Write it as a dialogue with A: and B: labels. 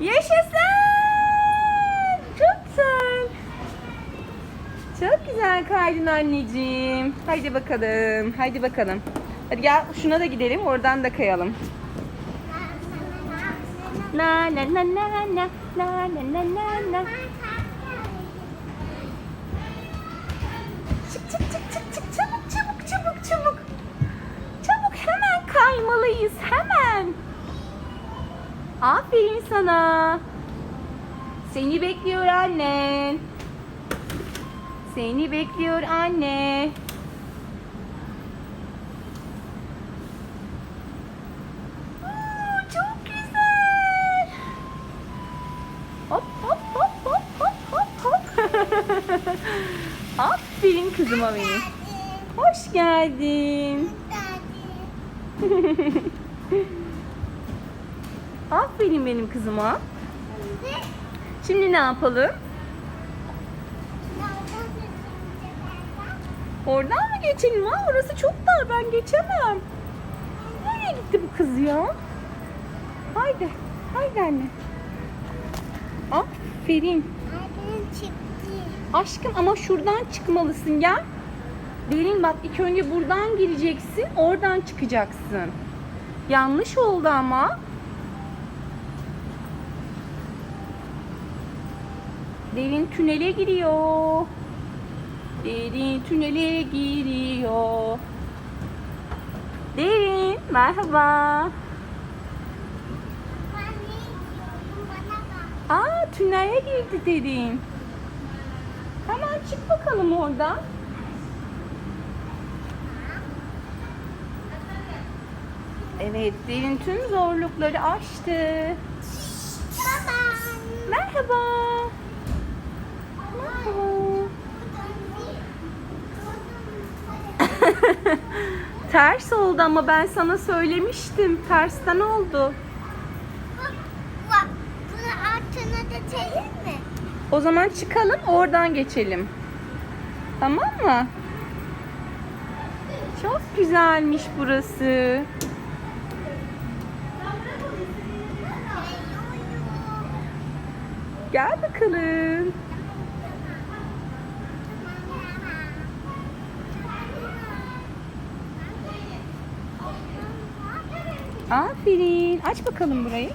A: Yaşasın! Çok güzel. Çok güzel kaydın anneciğim. Haydi bakalım. Haydi bakalım. Hadi gel şuna da gidelim. Oradan da kayalım. La la la la la la la la la la. Çık çık çık çık çık çabuk çabuk çabuk çabuk. Çabuk hemen kaymalıyız hemen. Aferin sana. Seni bekliyor annen. Seni bekliyor anne. Oo, çok güzel. Hop hop hop hop hop hop hop. Aferin kızıma benim. Hoş geldin. Aferin benim kızıma. Şimdi ne yapalım? Oradan mı geçelim? Ha, orası çok dar. Ben geçemem. Nereye gitti bu kız ya? Haydi. Haydi anne. Aferin. Aşkım ama şuradan çıkmalısın gel. Derin bak ilk önce buradan gireceksin. Oradan çıkacaksın. Yanlış oldu ama. Derin tünele giriyor. Derin tünele giriyor. Derin merhaba. Aa tünele girdi derin. Hemen çık bakalım oradan. Evet derin tüm zorlukları aştı. Merhaba. Merhaba. Ters oldu ama ben sana söylemiştim. Tersten oldu.
B: Bunu altına da çelir mi?
A: O zaman çıkalım oradan geçelim. Tamam mı? Çok güzelmiş burası. Gel bakalım. Aferin. Aç bakalım burayı.